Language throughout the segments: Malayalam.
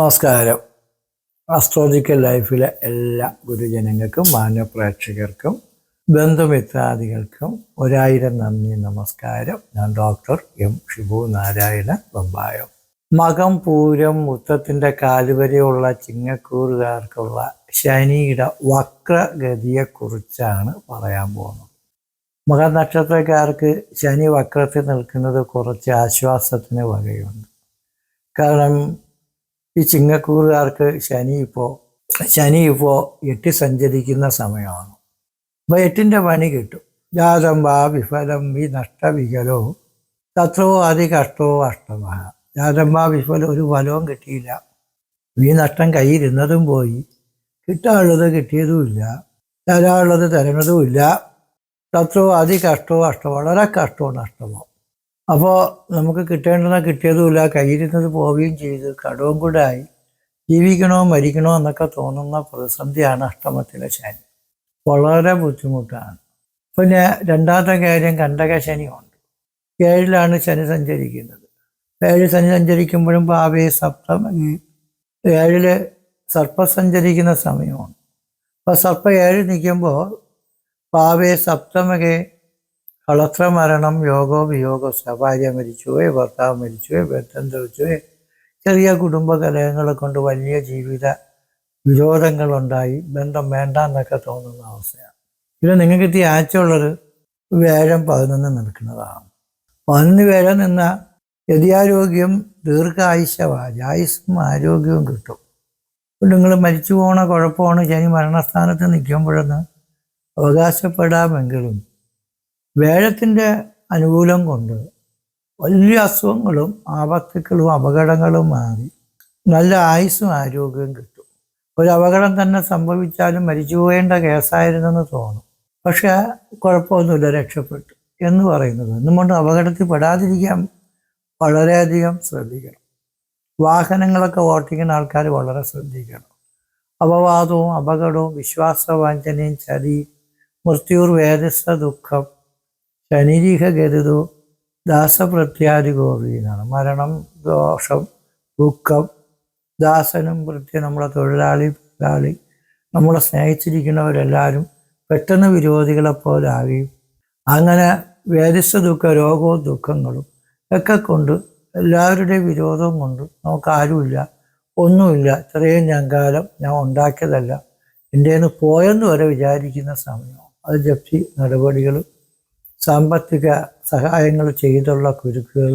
നമസ്കാരം. അസ്ട്രോളജിക്കൽ ലൈഫിലെ എല്ലാ ഗുരുജനങ്ങൾക്കും മാന്യപ്രേക്ഷകർക്കും ബന്ധുമിത്രാദികൾക്കും ഒരായിരം നന്ദി നമസ്കാരം. ഞാൻ ഡോക്ടർ എം ഷിബു നാരായണ ബമ്പായം. മകം പൂരം മുത്തത്തിന്റെ കാലുവരെയുള്ള ചിങ്ങക്കൂറുകാർക്കുള്ള ശനിയുടെ വക്രഗതിയെക്കുറിച്ചാണ് പറയാൻ പോകുന്നത്. മകനക്ഷത്രക്കാർക്ക് ശനി വക്രത്തിൽ നിൽക്കുന്നത് കുറച്ച് ആശ്വാസത്തിന് വകയുണ്ട്. കാരണം ഈ ചിങ്ങക്കൂറുകാർക്ക് ശനി ഇപ്പോൾ ശനി ഇപ്പോൾ എട്ടി സഞ്ചരിക്കുന്ന സമയമാണ്. അപ്പോൾ എട്ടിന്റെ പണി കിട്ടും. ജാതം വാ വിഫലം വി നഷ്ടവികലോ തത്രോ അതി കഷ്ടോ അഷ്ടമ ജാതം വാ വിഫലം ഒരു ഫലവും കിട്ടിയില്ല. ഈ നഷ്ടം കയ്യിരുന്നതും പോയി. കിട്ടാനുള്ളത് കിട്ടിയതുമില്ല. തരാനുള്ളത് തരണതുമില്ല തത്രോ അതി കഷ്ടോ അഷ്ടമോ വളരെ കഷ്ടമോ നഷ്ടമോ അപ്പോൾ നമുക്ക് കിട്ടേണ്ടത് കിട്ടിയതുമില്ല. കയ്യിരുന്നത് പോവുകയും ചെയ്ത്. കടവും കൂടെ ആയി ജീവിക്കണോ മരിക്കണോ എന്നൊക്കെ തോന്നുന്ന പ്രതിസന്ധിയാണ് അഷ്ടമത്തിലെ ശനി. വളരെ ബുദ്ധിമുട്ടാണ്. പിന്നെ രണ്ടാമത്തെ കാര്യം കണ്ടക ശനിയുണ്ട്. ഏഴിലാണ് ശനി സഞ്ചരിക്കുന്നത്. ഏഴ് ശനി സഞ്ചരിക്കുമ്പോഴും ഭാവി സപ്തം ഏഴിൽ സർപ്പം സഞ്ചരിക്കുന്ന സമയമാണ്. അപ്പോൾ സർപ്പം ഏഴ് നിൽക്കുമ്പോൾ പാവേ സപ്തമകെ കളത്രമരണം യോഗോ വിയോഗോ ഭാര്യ മരിച്ചുപോയി ഭർത്താവ് മരിച്ചുപോയി ബന്ധം തെളിച്ചുപോയി. ചെറിയ കുടുംബ കലഹങ്ങളെ കൊണ്ട് വലിയ ജീവിത വിരോധങ്ങളുണ്ടായി. ബന്ധം വേണ്ട എന്നൊക്കെ തോന്നുന്ന അവസ്ഥയാണ്. ഇത് നിങ്ങൾക്ക് ഇത്തി ആഴ്ചയുള്ളത് വേഴം പതിനൊന്ന് നിൽക്കുന്നതാണ് പതിനൊന്ന് വേഴം നിന്ന യതിയാരോഗ്യം ദീർഘായുഷ്യവാജ് ആയുസ്സും ആരോഗ്യവും കിട്ടും. നിങ്ങൾ മരിച്ചു പോണ കുഴപ്പമാണ്. ശനി മരണസ്ഥാനത്ത് നിൽക്കുമ്പോഴെന്ന് അവകാശപ്പെടാമെങ്കിലും വേഴത്തിന്റെ അനുകൂലം കൊണ്ട് വലിയ അസുഖങ്ങളും ആപത്തുക്കളും അപകടങ്ങളും മാറി നല്ല ആയുസ്സും ആരോഗ്യവും കിട്ടും. ഒരു അപകടം തന്നെ സംഭവിച്ചാലും മരിച്ചു പോകേണ്ട കേസായിരുന്നെന്ന് തോന്നും. പക്ഷെ കുഴപ്പമൊന്നുമില്ല രക്ഷപ്പെട്ടു എന്ന് പറയുന്നത്. എന്നുകൊണ്ട് അപകടത്തിൽ പെടാതിരിക്കാൻ വളരെയധികം ശ്രദ്ധിക്കണം. വാഹനങ്ങളൊക്കെ ഓട്ടിക്കുന്ന ആൾക്കാർ വളരെ ശ്രദ്ധിക്കണം. അപവാദവും അപകടവും വിശ്വാസവാഞ്ചനയും ചതി മൃത്യുർ വേദസ്ഥ ദുഃഖം ശനിരീഹ ഗരുതു ദാസപ്രത്യാദി ഗോപീനാണ് മരണം ദോഷം ദുഃഖം ദാസനും പ്രത്യ നമ്മളെ തൊഴിലാളി തൊഴിലാളി നമ്മളെ സ്നേഹിച്ചിരിക്കുന്നവരെല്ലാവരും പെട്ടെന്ന് വിരോധികളെ പോലെ ആകുകയും അങ്ങനെ വേദിസ്ഥ ദുഃഖ രോഗവും ദുഃഖങ്ങളും ഒക്കെ കൊണ്ട് എല്ലാവരുടെയും വിരോധവും കൊണ്ട് നമുക്ക് ആരുമില്ല ഒന്നുമില്ല. ഇത്രയും ഞാൻ കാലം ഞാൻ ഉണ്ടാക്കിയതല്ല. എന്റെ നിന്ന് പോയെന്ന് വരെ വിചാരിക്കുന്ന സമയം അത് ജപ്തി നടപടികൾ സാമ്പത്തിക സഹായങ്ങൾ ചെയ്തുള്ള കുരുക്കുകൾ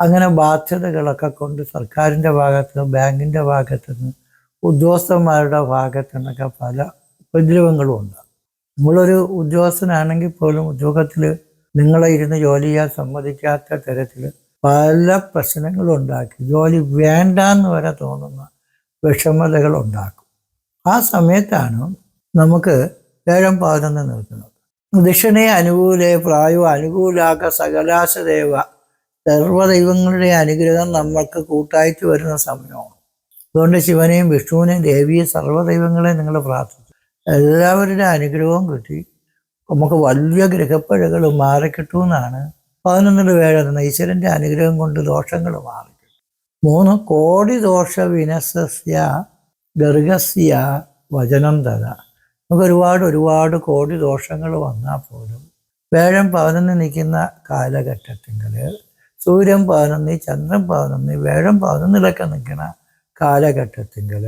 അങ്ങനെ ബാധ്യതകളൊക്കെ കൊണ്ട് സർക്കാരിന്റെ ഭാഗത്ത് നിന്ന് ബാങ്കിന്റെ ഭാഗത്ത് നിന്ന് ഉദ്യോഗസ്ഥന്മാരുടെ ഭാഗത്തു നിന്നൊക്കെ പല ഉപദ്രവങ്ങളും ഉണ്ട്. നമ്മളൊരു ഉദ്യോഗസ്ഥനാണെങ്കിൽ പോലും ഉദ്യോഗത്തിൽ നിങ്ങളെ ഇരുന്ന് ജോലി ചെയ്യാൻ സമ്മതിക്കാത്ത തരത്തിൽ പല പ്രശ്നങ്ങളും ഉണ്ടാക്കി. ജോലി വേണ്ടെന്ന് വരെ തോന്നുന്ന വിഷമതകൾ ഉണ്ടാക്കും. ആ സമയത്താണ് നമുക്ക് ഏഴം പതിനൊന്ന് നിൽക്കുന്നത്. ദക്ഷിണയെ അനുകൂലെ പ്രായോ അനുകൂലാക സകലാശദേവ. സർവദൈവങ്ങളുടെ അനുഗ്രഹം നമ്മൾക്ക് കൂട്ടായിട്ട് വരുന്ന സമയമാണ്. അതുകൊണ്ട് ശിവനെയും വിഷ്ണുവിനെയും ദേവിയെ സർവദൈവങ്ങളെയും നിങ്ങൾ പ്രാർത്ഥിച്ചു. എല്ലാവരുടെ അനുഗ്രഹവും കിട്ടി. നമുക്ക് വലിയ ഗ്രഹപ്പഴകൾ മാറിക്കിട്ടുമെന്നാണ് പതിനൊന്നിൽ വേഴെന്ന ഈശ്വരന്റെ അനുഗ്രഹം കൊണ്ട് ദോഷങ്ങൾ മാറി മൂന്ന് കോടി ദോഷ വിനസസ്യ ഗർഗസ്യ വചനം തഥ. നമുക്ക് ഒരുപാട് ഒരുപാട് കോടി ദോഷങ്ങൾ വന്നാൽ പോലും വേഴം പതിനൊന്ന് നിൽക്കുന്ന കാലഘട്ടത്തിങ്കിൽ സൂര്യൻ പതിനൊന്ന് ചന്ദ്രൻ പതിനൊന്ന് വേഴം പതിനൊന്നിലൊക്കെ നിൽക്കുന്ന കാലഘട്ടത്തിങ്കിൽ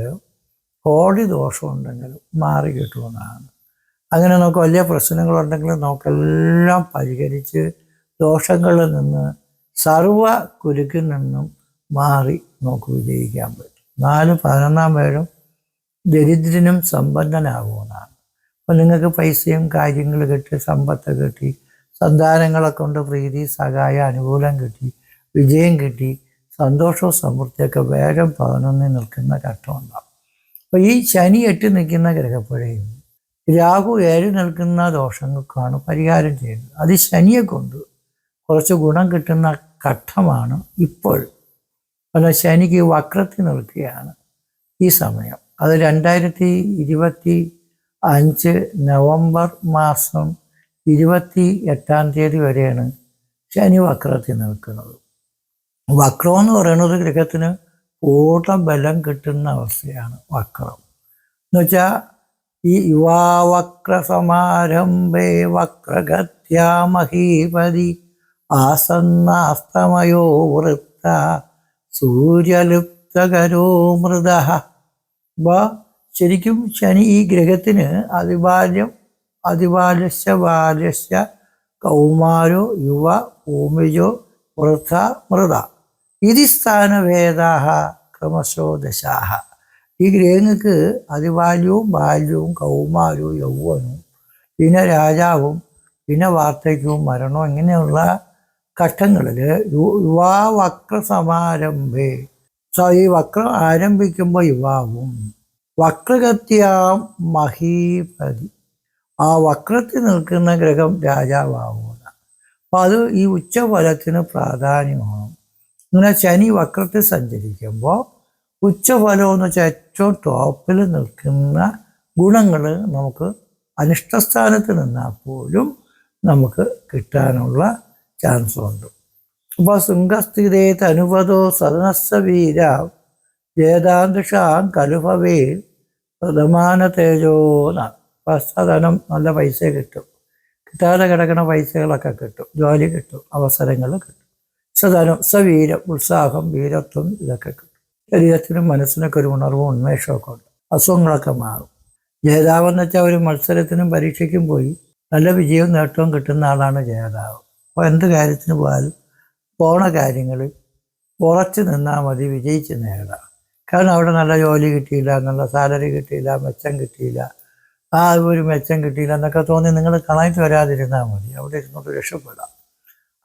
കോടി ദോഷമുണ്ടെങ്കിലും മാറി കിട്ടുമെന്നാണ്. അങ്ങനെ നമുക്ക് വലിയ പ്രശ്നങ്ങളുണ്ടെങ്കിൽ നമുക്കെല്ലാം പരിഹരിച്ച് ദോഷങ്ങളിൽ നിന്ന് സർവ കുരുക്കിൽ നിന്നും മാറി നമുക്ക് വിജയിക്കാൻ പറ്റും. നാല് പതിനൊന്നാം വേഴം ദരിദ്രനും സമ്പന്നനാകുമെന്നാണ്. അപ്പം നിങ്ങൾക്ക് പൈസയും കാര്യങ്ങൾ കിട്ടി സമ്പത്ത് കിട്ടി സന്താനങ്ങളെ കൊണ്ട് പ്രീതി സഹായ അനുകൂലം കിട്ടി വിജയം കിട്ടി സന്തോഷവും സമൃദ്ധിയൊക്കെ വേഗം പതിനൊന്നിൽ നിൽക്കുന്ന ഘട്ടമുണ്ടാകും അപ്പോൾ ഈ ശനി എട്ട് നിൽക്കുന്ന ഗ്രഹപ്പുഴയും രാഹു ഏഴ് നിൽക്കുന്ന ദോഷങ്ങൾക്കാണ് പരിഹാരം ചെയ്യുന്നത്. അത് ശനിയെ കൊണ്ട് കുറച്ച് ഗുണം കിട്ടുന്ന ഘട്ടമാണ് ഇപ്പോൾ. അല്ല ശനിക്ക് വക്രത്തിൽ നിൽക്കുകയാണ് ഈ സമയം. അത് രണ്ടായിരത്തി ഇരുപത്തി അഞ്ച് നവംബർ മാസം ഇരുപത്തി എട്ടാം തീയതി വരെയാണ് ശനി വക്രത്തിൽ നിൽക്കുന്നത്. വക്രം എന്ന് പറയുന്നത് ഗ്രഹത്തിന് പൂർണ ബലം കിട്ടുന്ന അവസ്ഥയാണ് വക്രം. എന്ന് വെച്ചാൽ ഈ യുവാവക്ര സമാരംഭേ വക്രഗത്യാ മഹീപതി ആസന്നാസ്തമയോ വൃത്ത സൂര്യലുപ്തകരോ അപ്പോൾ ശരിക്കും ശനി ഈ ഗ്രഹത്തിന് അതിബാല്യം അതിബാലസ്യ ബാലസ്യ കൗമാരോ യുവ ഭൂമിജോ വൃഥ മൃത. ഇതി സ്ഥാനഭേദാഹ ക്രമശോ ദശാഹ. ഈ ഗ്രഹങ്ങൾക്ക് അതിബാല്യവും ബാല്യവും കൗമാരവും യൗവനവും പിന്നെ രാജാവും പിന്നെ വാർദ്ധക്യവും മരണവും ഇങ്ങനെയുള്ള ഘട്ടങ്ങളിൽ യുവാ വക്ര സോ ഈ വക്രം ആരംഭിക്കുമ്പോൾ യുവാവും. വക്രഗത്യാം മഹീപതി. ആ വക്രത്തിൽ നിൽക്കുന്ന ഗ്രഹം രാജാവാവുക അപ്പം അത് ഈ ഉച്ചഫലത്തിന് പ്രാധാന്യമാണ്. ഇങ്ങനെ ശനി വക്രത്തിൽ സഞ്ചരിക്കുമ്പോൾ ഉച്ചഫലം എന്ന് വെച്ചാൽ ഏറ്റവും ടോപ്പിൽ നിൽക്കുന്ന ഗുണങ്ങൾ നമുക്ക് അനിഷ്ടസ്ഥാനത്ത് നിന്നാൽ പോലും നമുക്ക് കിട്ടാനുള്ള ചാൻസ് ഉണ്ട് അപ്പോൾ ശൃംഗസ്ഥിതേ തനുപതോ സദനസ്സ വീര. ജേതാന്തഷാം കലുഭവേ പ്രഥമാന തേജോന്നാണ് പശ്ചാത്തലം നല്ല പൈസ കിട്ടും. കിട്ടാതെ കിടക്കുന്ന പൈസകളൊക്കെ കിട്ടും. ജോലി കിട്ടും. അവസരങ്ങൾ കിട്ടും. സധനം സവീരം ഉത്സാഹം വീരത്വം ഇതൊക്കെ കിട്ടും. ശരീരത്തിനും മനസ്സിനൊക്കെ ഒരു ഉണർവും ഉന്മേഷമൊക്കെ ഉണ്ട്. അസുഖങ്ങളൊക്കെ മാറും. ജേതാവെന്ന് വെച്ചാൽ ഒരു മത്സരത്തിനും പരീക്ഷയ്ക്കും പോയി നല്ല വിജയവും നേട്ടവും കിട്ടുന്ന ആളാണ് ജേതാവ്. അപ്പോൾ എന്ത് കാര്യത്തിന് പോയാലും പോണ കാര്യങ്ങളിൽ ഉറച്ചു നിന്നാൽ മതി വിജയിച്ച് നേടാം. കാരണം അവിടെ നല്ല ജോലി കിട്ടിയില്ല നല്ല സാലറി കിട്ടിയില്ല മെച്ചം കിട്ടിയില്ല. ആ ഒരു മെച്ചം കിട്ടിയില്ല എന്നൊക്കെ തോന്നി നിങ്ങൾ കളയത്ത് വരാതിരുന്നാൽ മതി. അവിടെ ഇരുന്നോട്ട് രക്ഷപ്പെടാം.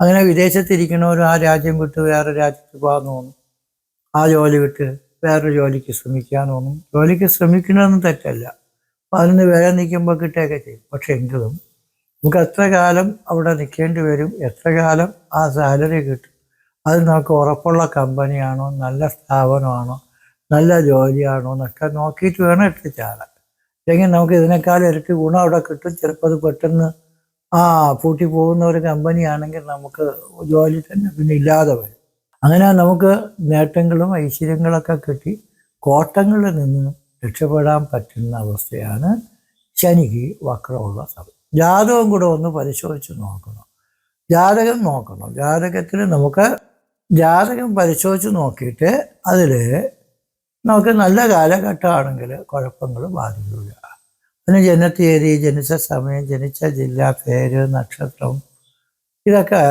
അങ്ങനെ വിദേശത്തിരിക്കണവരും ആ രാജ്യം വിട്ട് വേറെ രാജ്യത്ത് പോകാൻ തോന്നും. ആ ജോലി വിട്ട് വേറൊരു ജോലിക്ക് ശ്രമിക്കാൻ തോന്നും. ജോലിക്ക് ശ്രമിക്കണമെന്ന് തെറ്റല്ല. അതിന് വില നിൽക്കുമ്പോൾ കിട്ടുകയൊക്കെ ചെയ്യും. പക്ഷെ എങ്കിലും നമുക്ക് എത്ര കാലം അവിടെ നിൽക്കേണ്ടി വരും എത്ര കാലം ആ സാലറി കിട്ടും അത് നമുക്ക് ഉറപ്പുള്ള കമ്പനിയാണോ നല്ല സ്ഥാപനമാണോ നല്ല ജോലിയാണോ എന്നൊക്കെ നോക്കിയിട്ട് വേണം ഇട്ട് ചാടാൻ. അല്ലെങ്കിൽ നമുക്ക് ഇതിനേക്കാൾ ഇരട്ടി ഗുണം അവിടെ കിട്ടും. ചിലപ്പോൾ അത് പെട്ടെന്ന് ആ പൂട്ടി പോകുന്ന ഒരു കമ്പനിയാണെങ്കിൽ നമുക്ക് ജോലി തന്നെ പിന്നെ ഇല്ലാതെ വരും. അങ്ങനെ നമുക്ക് നേട്ടങ്ങളും ഐശ്വര്യങ്ങളൊക്കെ കിട്ടി. കോട്ടങ്ങളിൽ നിന്ന് രക്ഷപ്പെടാൻ പറ്റുന്ന അവസ്ഥയാണ് ശനിക്ക് വക്രമുള്ള സമയം ജാതകം കൂടെ ഒന്ന് പരിശോധിച്ച് നോക്കണം. ജാതകം നോക്കണം. ജാതകത്തിൽ നമുക്ക് ജാതകം പരിശോധിച്ച് നോക്കിയിട്ട് അതിൽ നമുക്ക് നല്ല കാലഘട്ടമാണെങ്കിൽ കുഴപ്പങ്ങൾ ബാധിക്കില്ല. അതിന് ജനത്തീയതി ജനിച്ച സമയം ജനിച്ച ജില്ല പേര് നക്ഷത്രം ഇതൊക്കെ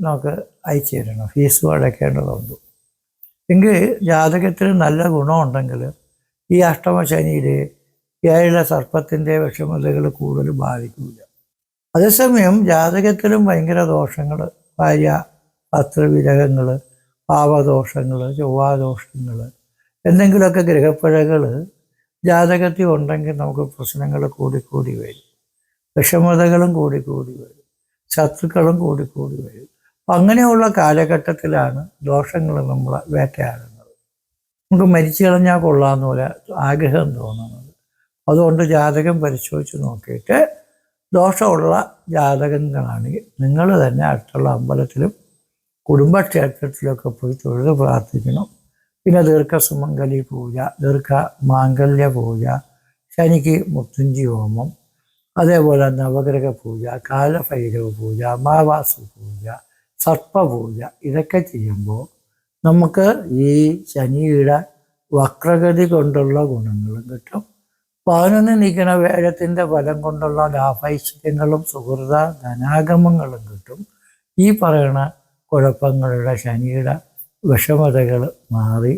നമുക്ക് അയച്ചു തരണം ഫീസ് അടയ്ക്കേണ്ടതുണ്ട് എങ്കിൽ ജാതകത്തിൽ നല്ല ഗുണമുണ്ടെങ്കിൽ ഈ അഷ്ടമശനിയിൽ ഏഴിലെ സർപ്പത്തിന്റെ വിഷമതകൾ കൂടുതൽ ബാധിക്കില്ല. അതേസമയം ജാതകത്തിലും ഭയങ്കര ദോഷങ്ങൾ. ഭാര്യ പത്രവിരഹങ്ങൾ പാവദോഷങ്ങൾ ചൊവ്വാദോഷങ്ങൾ എന്തെങ്കിലുമൊക്കെ ഗ്രഹപ്പിഴകൾ ജാതകത്തിൽ ഉണ്ടെങ്കിൽ നമുക്ക് പ്രശ്നങ്ങൾ കൂടിക്കൂടി വരും. വിഷമതകളും കൂടിക്കൂടി വരും. ശത്രുക്കളും കൂടിക്കൂടി വരും. അപ്പം അങ്ങനെയുള്ള കാലഘട്ടത്തിലാണ് ദോഷങ്ങൾ നമ്മൾ വേട്ടയാടുന്നത്. നമുക്ക് മരിച്ചു കളഞ്ഞാൽ കൊള്ളാമെന്ന് പോലെ ആഗ്രഹം തോന്നുന്നത്. അതുകൊണ്ട് ജാതകം പരിശോധിച്ച് നോക്കിയിട്ട് ദോഷമുള്ള ജാതകങ്ങളാണെങ്കിൽ നിങ്ങൾ തന്നെ അടുത്തുള്ള അമ്പലത്തിലും കുടുംബക്ഷേത്രത്തിലൊക്കെ പോയി തൊഴുത് പ്രാർത്ഥിക്കണം. പിന്നെ ദീർഘ ദീർഘസുമംഗലി പൂജ ദീർഘ മാംഗല്യ പൂജ ശനിക്ക് മുത്തുഞ്ചി ഹോമം അതേപോലെ നവഗ്രഹ പൂജ കാലഭൈരവ പൂജ അമാവാസി പൂജ സർപ്പപൂജ ഇതൊക്കെ ചെയ്യുമ്പോൾ നമുക്ക് ഈ ശനിയുടെ വക്രഗതി കൊണ്ടുള്ള ഗുണങ്ങളും കിട്ടും. പതിനൊന്ന് നിൽക്കുന്ന വേഴത്തിന്റെ ഫലം കൊണ്ടുള്ള ലാഭൈശ്വര്യങ്ങളും സുഹൃത ധനാഗമങ്ങളും കിട്ടും. ഈ പറയുന്ന കുഴപ്പങ്ങളുടെ ശനിയുടെ വിഷമതകൾ മാറി.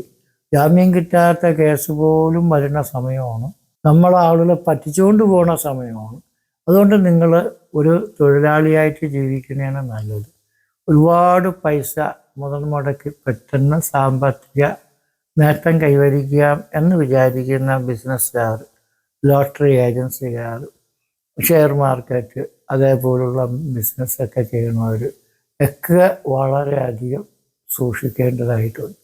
ജാമ്യം കിട്ടാത്ത കേസ് പോലും വരുന്ന സമയമാണ്. നമ്മൾ ആളുകളെ പറ്റിച്ചുകൊണ്ട് പോകുന്ന സമയമാണ്. അതുകൊണ്ട് നിങ്ങൾ ഒരു തൊഴിലാളിയായിട്ട് ജീവിക്കുന്നതാണ് നല്ലത്. ഒരുപാട് പൈസ മുതൽ മുടക്കി പെട്ടെന്ന് സാമ്പത്തിക നേട്ടം കൈവരിക്കാം എന്ന് വിചാരിക്കുന്ന ബിസിനസ്സുകാർ ലോട്ടറി ഏജൻസിക്കാർ ഷെയർ മാർക്കറ്റ് അതേപോലുള്ള ബിസിനസ്സൊക്കെ ചെയ്യുന്നവർ ഒക്കെ വളരെയധികം സൂക്ഷിക്കേണ്ടതായിട്ടുണ്ട്.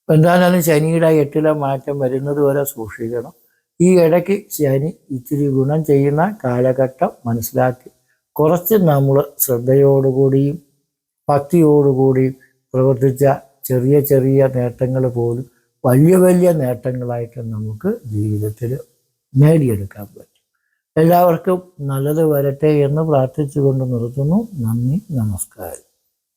അപ്പം എന്തായാലും ശനിയുടെ എട്ടിലെ മാറ്റം വരുന്നത് വരെ സൂക്ഷിക്കണം. ഈ ഇടയ്ക്ക് ശനി ഇത്തിരി ഗുണം ചെയ്യുന്ന കാലഘട്ടം മനസ്സിലാക്കി. കുറച്ച് നമ്മൾ ശ്രദ്ധയോടുകൂടിയും ഭക്തിയോടുകൂടിയും പ്രവർത്തിച്ച ചെറിയ ചെറിയ നേട്ടങ്ങൾ പോലും വലിയ വലിയ നേട്ടങ്ങളായിട്ട് നമുക്ക് ജീവിതത്തിൽ നേടിയെടുക്കാൻ പറ്റും. എല്ലാവർക്കും നല്ലത് വരട്ടെ എന്ന് പ്രാർത്ഥിച്ചുകൊണ്ട് നിർത്തുന്നു. നന്ദി നമസ്കാരം.